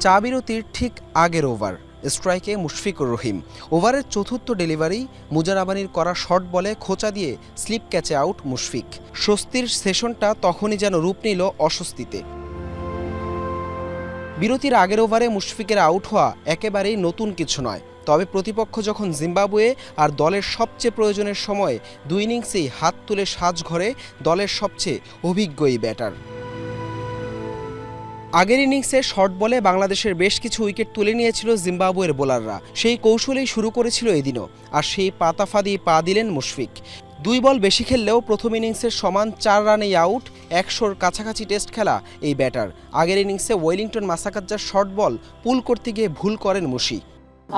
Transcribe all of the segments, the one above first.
চা বিরতির ঠিক আগের ওভার। স্ট্রাইকে মুশফিকুর রহিম। ওভারের চতুর্থ ডেলিভারি মুজারাবানির করা শর্ট বলে খোঁচা দিয়ে স্লিপ ক্যাচে আউট মুশফিক। স্বস্তির সেশনটা তখনই যেন রূপ নিল অস্বস্তিতে। বিরতির আগের ওভারে মুশফিকের আউট হওয়া একেবারেই নতুন কিছু নয়। তবে প্রতিপক্ষ যখন জিম্বাবুয়ে আর দলের সবচেয়ে প্রয়োজনের সময় দুই ইনিংসেই হাত তুলে সাজঘরে দলের সবচেয়ে অভিজ্ঞ এই ব্যাটার। আগের ইনিংসে শর্ট বলে বাংলাদেশের বেশ কিছু উইকেট তুলে নিয়েছিল জিম্বাবুয়ের বোলাররা। সেই কৌশলেই শুরু করেছিল এদিনও, আর সেই পাতা ফাঁদি পা দিলেন মুশফিক। দুই বল বেশি খেললেও প্রথম ইনিংসের সমান চার রানেই আউট, একশোর কাছাকাছি টেস্ট খেলা এই ব্যাটার। আগের ইনিংসে ওয়েলিংটন মাসাকাজ্জার শর্ট বল পুল করতে গিয়ে ভুল করেন মুশি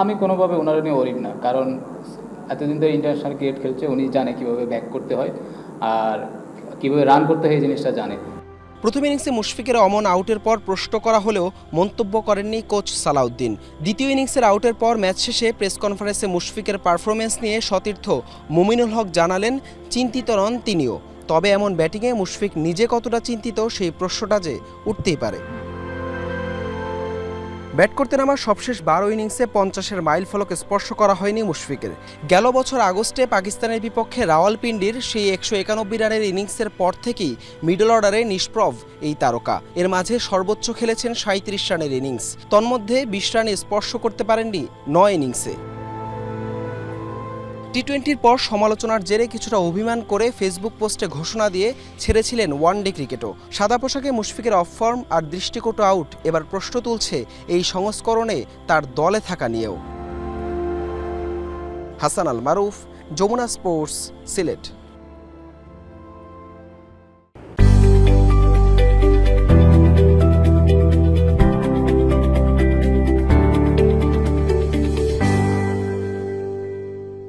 আমি কোনোভাবে ওনার নিয়ে ওরিড না, কারণ এতদিন ধরে ইন্টারন্যাশনাল ক্রিকেট খেলছে, উনি জানে কীভাবে ব্যাক করতে হয়, আর কীভাবে রান করতে হয় এই জিনিসটা জানে। প্রথম ইনিংসে মুশফিকের অমন আউটের পর প্রশ্ন করা হলেও মন্তব্য করেননি কোচ সালাউদ্দিন। দ্বিতীয় ইনিংসের আউটের পর ম্যাচ শেষে প্রেস কনফারেন্সে মুশফিকের পারফরমেন্স নিয়ে সতীর্থ মুমিনুল হক জানালেন, চিন্তিত নন তিনিও। তবে এমন ব্যাটিংয়ে মুশফিক নিজে কতটা চিন্তিত সেই প্রশ্নটা যে উঠতেই পারে। ব্যাট করতে নামা সবশেষ বারো ইনিংসে পঞ্চাশের মাইল ফলক স্পর্শ করা হয়নি মুশফিকের। গেল বছর আগস্টে পাকিস্তানের বিপক্ষে রাওয়ালপিন্ডির সেই একশো একানব্বই রানের ইনিংসের পর থেকেই মিডল অর্ডারে নিষ্প্রভ এই তারকা। এর মাঝে সর্বোচ্চ খেলেছেন সাঁত্রিশ রানের ইনিংস। তন্মধ্যে বিশ রানে স্পর্শ করতে পারেননি নয় ইনিংসে। টি টোয়েন্টির পর সমালোচনার জেরে কিছুটা অভিমান করে ফেসবুক পোস্টে ঘোষণা দিয়ে ছেড়েছিলেন ওয়ানডে ক্রিকেটও। সাদা পোশাকে মুশফিকের অফ ফর্ম আর দৃষ্টিকোট আউট, এবার প্রশ্ন তুলছে এই সংস্করণে তার দলে থাকা নিয়েও। হাসান আল মারুফ, যমুনা স্পোর্টস, সিলেট।